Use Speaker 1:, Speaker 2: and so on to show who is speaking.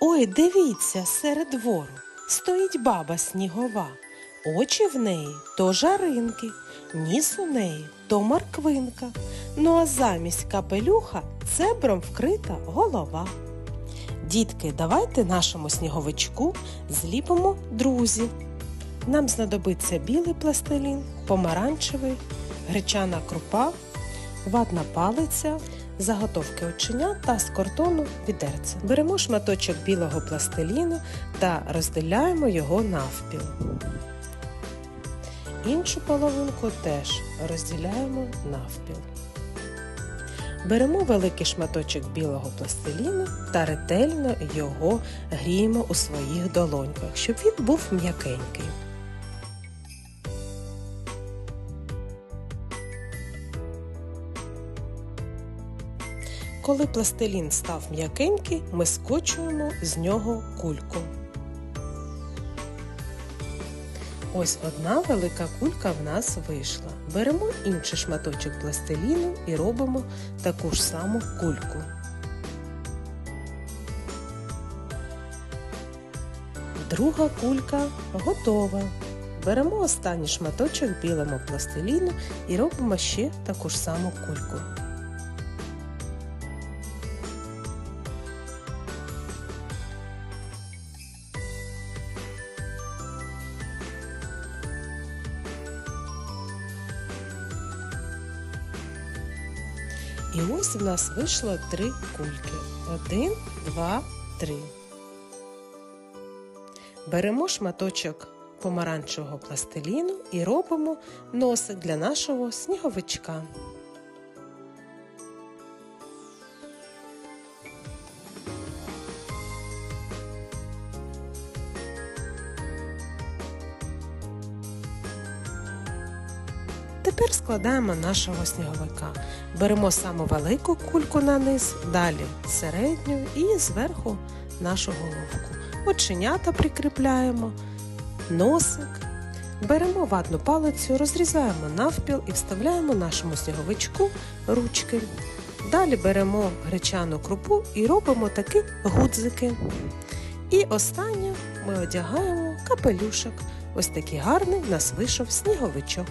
Speaker 1: Ой, дивіться, серед двору стоїть баба снігова. Очі в неї то жаринки, ніс у неї то морквинка. Ну а замість капелюха цебром вкрита голова. Дітки, давайте нашому сніговичку зліпимо друзів. Нам знадобиться білий пластилін, помаранчевий, гречана крупа, ватна палиця, заготовки оченят та з картону відерце. Беремо шматочок білого пластиліну та розділяємо його навпіл. Іншу половинку теж розділяємо навпіл. Беремо великий шматочок білого пластиліну та ретельно його гріємо у своїх долоньках, щоб він був м'якенький. Коли пластилін став м'якенький, ми скочуємо з нього кульку. Ось одна велика кулька в нас вийшла. Беремо інший шматочок пластиліну і робимо таку ж саму кульку. Друга кулька готова. Беремо останній шматочок білого пластиліну і робимо ще таку ж саму кульку. І ось в нас вийшло три кульки. Один, два, три. Беремо шматочок помаранчевого пластиліну і робимо носик для нашого сніговичка. Тепер складаємо нашого сніговика. Беремо саму велику кульку на низ, далі середню і зверху нашу головку. Оченята прикріпляємо, носик. Беремо ватну палицю, розрізаємо навпіл і вставляємо нашому сніговичку ручки. Далі беремо гречану крупу і робимо такі гудзики. І останнє ми одягаємо капелюшок. Ось такий гарний в нас вийшов сніговичок.